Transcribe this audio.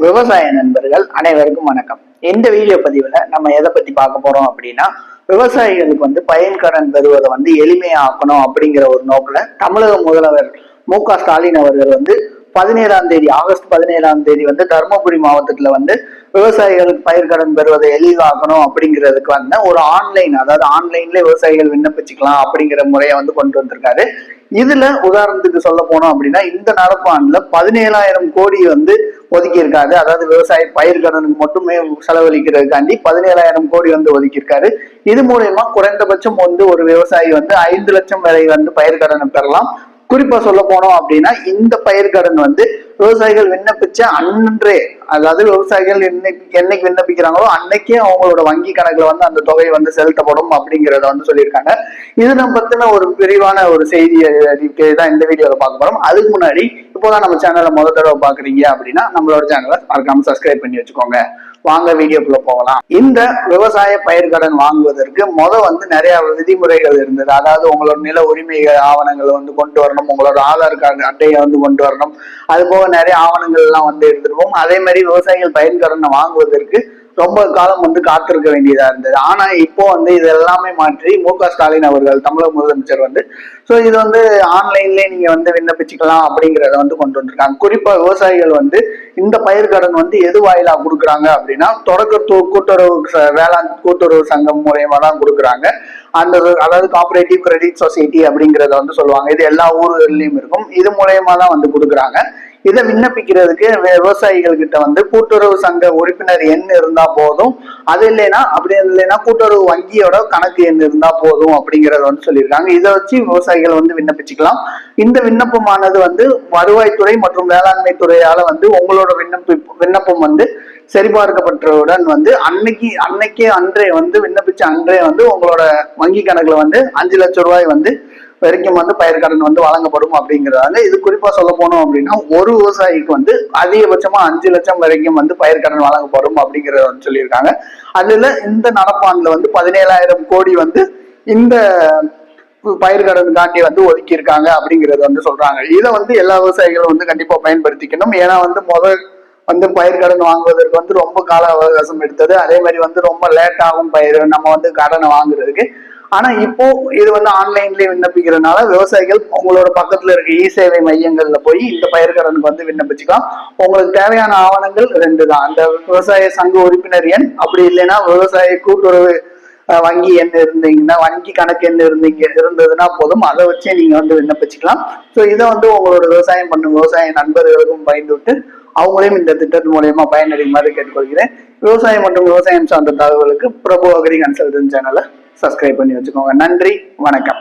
விவசாய நண்பர்கள் அனைவருக்கும் வணக்கம். இந்த வீடியோ பதிவுல நம்ம எதை பத்தி பார்க்க போறோம் அப்படின்னா விவசாயிகளுக்கு வந்து பயன்கடன் பெறுவதை வந்து எளிமையாக்கணும் அப்படிங்கிற ஒரு நோக்கில் தமிழக முதல்வர் மு க ஸ்டாலின் அவர்கள் வந்து பதினேழாம் தேதி ஆகஸ்ட் பதினேழாம் தேதி வந்து தருமபுரி மாவட்டத்துல வந்து விவசாயிகளுக்கு பயிர்கடன் பெறுவதை எளிதாக்கணும் அப்படிங்கிறதுக்கு வந்து ஒரு ஆன்லைன் அதாவது ஆன்லைன்ல விவசாயிகள் விண்ணப்பிச்சுக்கலாம் அப்படிங்கிற முறையை வந்து கொண்டு வந்திருக்காரு. இதுல உதாரணத்துக்கு சொல்ல போனோம் அப்படின்னா இந்த நடப்பாண்டுல பதினேழாயிரம் கோடி வந்து ஒதுக்கியிருக்காரு அதாவது விவசாய பயிர்க்கடனுக்கு மட்டுமே செலவழிக்கிறதுக்காண்டி பதினேழாயிரம் கோடி வந்து ஒதுக்கியிருக்காரு. இது மூலயமா குறைந்தபட்சம் வந்து ஒரு விவசாயி வந்து ஐந்து லட்சம் வரை வந்து பயிர்க்கடனை பெறலாம். குறிப்பா சொல்ல போனோம் அப்படின்னா இந்த பயிர்கடன் வந்து விவசாயிகள் விண்ணப்பிச்ச அன்றே அதாவது விவசாயிகள் என்னைக்கு என்னைக்கு விண்ணப்பிக்கிறாங்களோ அன்னைக்கே அவங்களோட வங்கி கணக்குல வந்து அந்த தொகை வந்து செலுத்தப்படும் அப்படிங்கறத வந்து சொல்லியிருக்காங்க. இது நம்ம பத்தின ஒரு விரிவான ஒரு செய்தி தான் இந்த வீடியோல பார்க்க போறோம். அதுக்கு முன்னாடி இப்போதான் நம்ம சேனலை முதல் தடவை பாக்குறீங்க அப்படின்னா நம்மளோட சேனலை மறக்காம சப்ஸ்கிரைப் பண்ணி வச்சுக்கோங்க. வாங்க வீடியோக்குள்ள போகலாம். இந்த விவசாய பயிர்கடன் வாங்குவதற்கு முத வந்து நிறைய விதிமுறைகள் இருந்தது. அதாவது உங்களோட நில உரிமை ஆவணங்களை வந்து கொண்டு வரணும். உங்களோட ஆதார் கார்டு அட்டையை வந்து கொண்டு வரணும். அது போக நிறைய ஆவணங்கள் எல்லாம் வந்து எடுத்துருவோம். அதே மாதிரி விவசாயிகள் பயிர்கடனை வாங்குவதற்கு ரொம்ப காலம் வந்து காத்திருக்க வேண்டியதா இருந்தது. ஆனா இப்போ வந்து இது எல்லாமே மாற்றி மு க ஸ்டாலின் அவர்கள் தமிழக முதலமைச்சர் வந்து ஸோ இது வந்து ஆன்லைன்லயே நீங்க வந்து விண்ணப்பிச்சுக்கலாம் அப்படிங்கிறத வந்து கொண்டு வந்திருக்காங்க. குறிப்பா விவசாயிகள் வந்து இந்த பயிர்கடன் வந்து எது வாயிலா கொடுக்குறாங்க அப்படின்னா தொடக்க கூட்டுறவு வேளாண் கூட்டுறவு சங்கம் மூலயமா தான் கொடுக்குறாங்க. அந்த அதாவது காப்பரேட்டிவ் கிரெடிட் சொசைட்டி அப்படிங்கிறத வந்து சொல்லுவாங்க. இது எல்லா ஊர்கள்லயும் இருக்கும். இது மூலயமா தான் வந்து கொடுக்குறாங்க. இதை விண்ணப்பிக்கிறதுக்கு விவசாயிகள் கிட்ட வந்து கூட்டுறவு சங்க உறுப்பினர் எண் இருந்தா போதும். அது இல்லைன்னா அப்படி இல்லைன்னா கூட்டுறவு வங்கியோட கணக்கு எண் இருந்தா போதும் அப்படிங்கறத வந்து சொல்லியிருக்காங்க. இதை வச்சு விவசாயிகள் வந்து விண்ணப்பிச்சுக்கலாம். இந்த விண்ணப்பமானது வந்து வருவாய்த்துறை மற்றும் வேளாண்மை துறையால வந்து உங்களோட விண்ணப்பி விண்ணப்பம் வந்து சரிபார்க்கப்பட்டவுடன் வந்து அன்னைக்கு அன்னைக்கே அன்றே வந்து விண்ணப்பிச்ச அன்றே வந்து உங்களோட வங்கி கணக்குல வந்து அஞ்சு லட்சம் ரூபாய் வந்து வரைக்கும் வந்து பயிர்க்கடன் வந்து வழங்கப்படும் அப்படிங்கிறதால இது குறிப்பா சொல்ல போனோம் அப்படின்னா ஒரு விவசாயிக்கு வந்து அதிகபட்சமா அஞ்சு லட்சம் வரைக்கும் வந்து பயிர்க்கடன் வழங்கப்படும் அப்படிங்கிறத வந்து சொல்லியிருக்காங்க. அதுல இந்த நடப்பாண்டுல வந்து பதினேழாயிரம் கோடி வந்து இந்த பயிர்கடன் தாண்டி வந்து ஒதுக்கி இருக்காங்க அப்படிங்கறது வந்து சொல்றாங்க. இதை வந்து எல்லா விவசாயிகளும் வந்து கண்டிப்பா பயன்படுத்திக்கணும். ஏன்னா வந்து முதல் வந்து பயிர்கடன் வாங்குவதற்கு வந்து ரொம்ப கால அவகாசம் எடுத்தது. அதே மாதிரி வந்து ரொம்ப லேட் ஆகும் பயிர். நம்ம வந்து கடனை வாங்குறதுக்கு. ஆனா இப்போ இது வந்து ஆன்லைன்லயே விண்ணப்பிக்கிறதுனால விவசாயிகள் உங்களோட பக்கத்துல இருக்க இ சேவை மையங்கள்ல போய் இந்த பயிர்கடனுக்கு வந்து விண்ணப்பிச்சுக்கலாம். உங்களுக்கு தேவையான ஆவணங்கள் ரெண்டு தான். அந்த விவசாய சங்க உறுப்பினர் எண் அப்படி இல்லைன்னா விவசாய கூட்டுறவு வங்கி எண் இருந்தீங்கன்னா வங்கி கணக்கு எண் இருந்தீங்க இருந்ததுன்னா போதும். அதை வச்சே நீங்க வந்து விண்ணப்பிச்சுக்கலாம். ஸோ இதை வந்து உங்களோட விவசாயம் பண்ணும் விவசாய நண்பர்களுக்கும் பயந்து விட்டு அவங்களையும் இந்த திட்டத்தின் மூலயமா பயனடையுமாறு கேட்டுக்கொள்கிறேன். விவசாயம் மற்றும் விவசாயம் சார்ந்த தகவலுக்கு பிரபு அக்ரி கன்சல்டன்ட் சேனலை சப்ஸ்கிரைப் பண்ணி வச்சுக்கோங்க. நன்றி வணக்கம்.